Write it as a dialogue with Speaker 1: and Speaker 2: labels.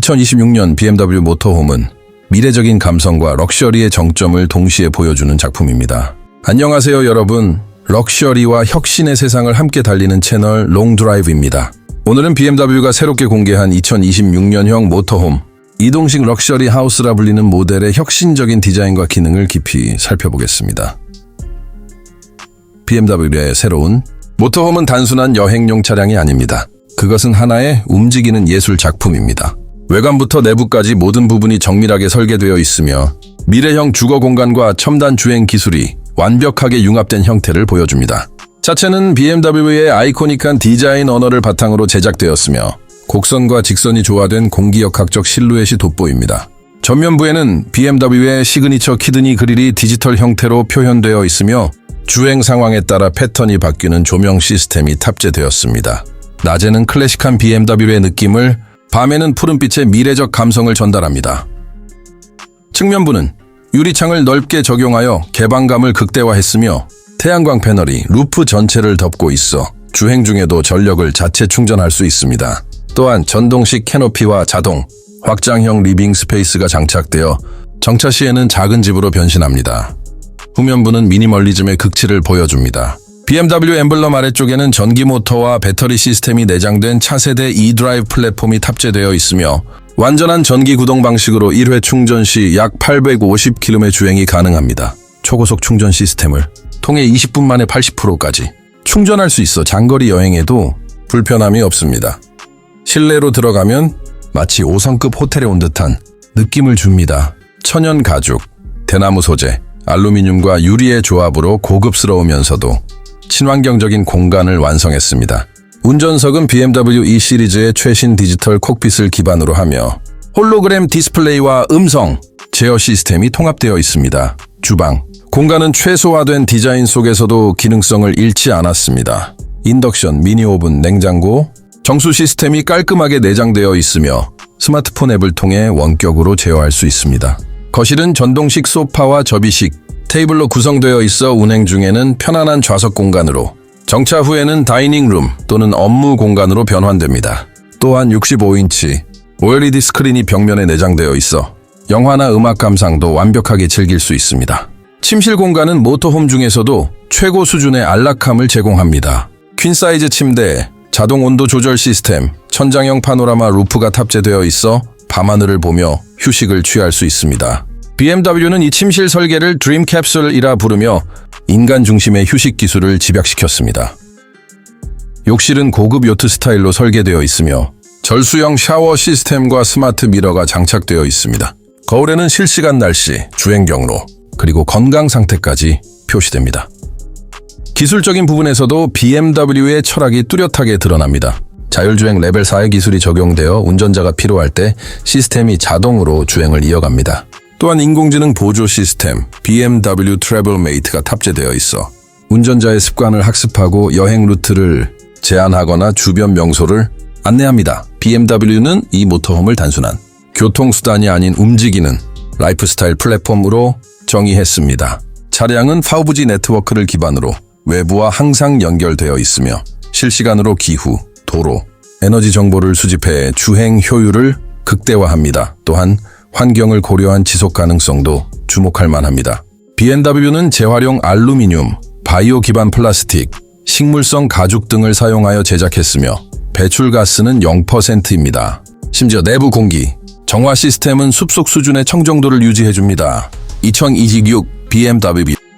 Speaker 1: 2026년 BMW 모터홈은 미래적인 감성과 럭셔리의 정점을 동시에 보여주는 작품입니다. 안녕하세요, 여러분. 럭셔리와 혁신의 세상을 함께 달리는 채널 롱드라이브입니다. 오늘은 BMW가 새롭게 공개한 2026년형 모터홈 이동식 럭셔리 하우스라 불리는 모델의 혁신적인 디자인과 기능을 깊이 살펴보겠습니다. BMW의 새로운 모터홈은 단순한 여행용 차량이 아닙니다. 그것은 하나의 움직이는 예술 작품입니다. 외관부터 내부까지 모든 부분이 정밀하게 설계되어 있으며 미래형 주거 공간과 첨단 주행 기술이 완벽하게 융합된 형태를 보여줍니다. 차체는 BMW의 아이코닉한 디자인 언어를 바탕으로 제작되었으며 곡선과 직선이 조화된 공기역학적 실루엣이 돋보입니다. 전면부에는 BMW의 시그니처 키드니 그릴이 디지털 형태로 표현되어 있으며 주행 상황에 따라 패턴이 바뀌는 조명 시스템이 탑재되었습니다. 낮에는 클래식한 BMW의 느낌을, 밤에는 푸른빛의 미래적 감성을 전달합니다. 측면부는 유리창을 넓게 적용하여 개방감을 극대화했으며 태양광 패널이 루프 전체를 덮고 있어 주행 중에도 전력을 자체 충전할 수 있습니다. 또한 전동식 캐노피와 자동, 확장형 리빙 스페이스가 장착되어 정차 시에는 작은 집으로 변신합니다. 후면부는 미니멀리즘의 극치를 보여줍니다. BMW 엠블럼 아래쪽에는 전기 모터와 배터리 시스템이 내장된 차세대 e드라이브 플랫폼이 탑재되어 있으며 완전한 전기 구동 방식으로 1회 충전 시 약 850km의 주행이 가능합니다. 초고속 충전 시스템을 통해 20분 만에 80%까지 충전할 수 있어 장거리 여행에도 불편함이 없습니다. 실내로 들어가면 마치 5성급 호텔에 온 듯한 느낌을 줍니다. 천연 가죽, 대나무 소재, 알루미늄과 유리의 조합으로 고급스러우면서도 친환경적인 공간을 완성했습니다. 운전석은 BMW E 시리즈의 최신 디지털 콕핏을 기반으로 하며 홀로그램 디스플레이와 음성, 제어 시스템이 통합되어 있습니다. 주방, 공간은 최소화된 디자인 속에서도 기능성을 잃지 않았습니다. 인덕션, 미니 오븐, 냉장고, 정수 시스템이 깔끔하게 내장되어 있으며 스마트폰 앱을 통해 원격으로 제어할 수 있습니다. 거실은 전동식 소파와 접이식, 테이블로 구성되어 있어 운행 중에는 편안한 좌석 공간으로 정차 후에는 다이닝룸 또는 업무 공간으로 변환됩니다. 또한 65인치 OLED 스크린이 벽면에 내장되어 있어 영화나 음악 감상도 완벽하게 즐길 수 있습니다. 침실 공간은 모터홈 중에서도 최고 수준의 안락함을 제공합니다. 퀸 사이즈 침대, 자동 온도 조절 시스템, 천장형 파노라마 루프가 탑재되어 있어 밤하늘을 보며 휴식을 취할 수 있습니다. BMW는 이 침실 설계를 드림 캡슐이라 부르며 인간 중심의 휴식 기술을 집약시켰습니다. 욕실은 고급 요트 스타일로 설계되어 있으며 절수형 샤워 시스템과 스마트 미러가 장착되어 있습니다. 거울에는 실시간 날씨, 주행 경로, 그리고 건강 상태까지 표시됩니다. 기술적인 부분에서도 BMW의 철학이 뚜렷하게 드러납니다. 자율주행 레벨 4의 기술이 적용되어 운전자가 필요할 때 시스템이 자동으로 주행을 이어갑니다. 또한 인공지능 보조 시스템 BMW 트래블메이트가 탑재되어 있어 운전자의 습관을 학습하고 여행 루트를 제한하거나 주변 명소를 안내합니다. BMW는 이 모터홈을 단순한 교통수단이 아닌 움직이는 라이프스타일 플랫폼으로 정의했습니다. 차량은 5G 네트워크를 기반으로 외부와 항상 연결되어 있으며 실시간으로 기후, 도로, 에너지 정보를 수집해 주행 효율을 극대화합니다. 또한 환경을 고려한 지속 가능성도 주목할 만합니다. BMW는 재활용 알루미늄, 바이오 기반 플라스틱, 식물성 가죽 등을 사용하여 제작했으며 배출가스는 0%입니다. 심지어 내부 공기, 정화 시스템은 숲속 수준의 청정도를 유지해줍니다. 2026 BMW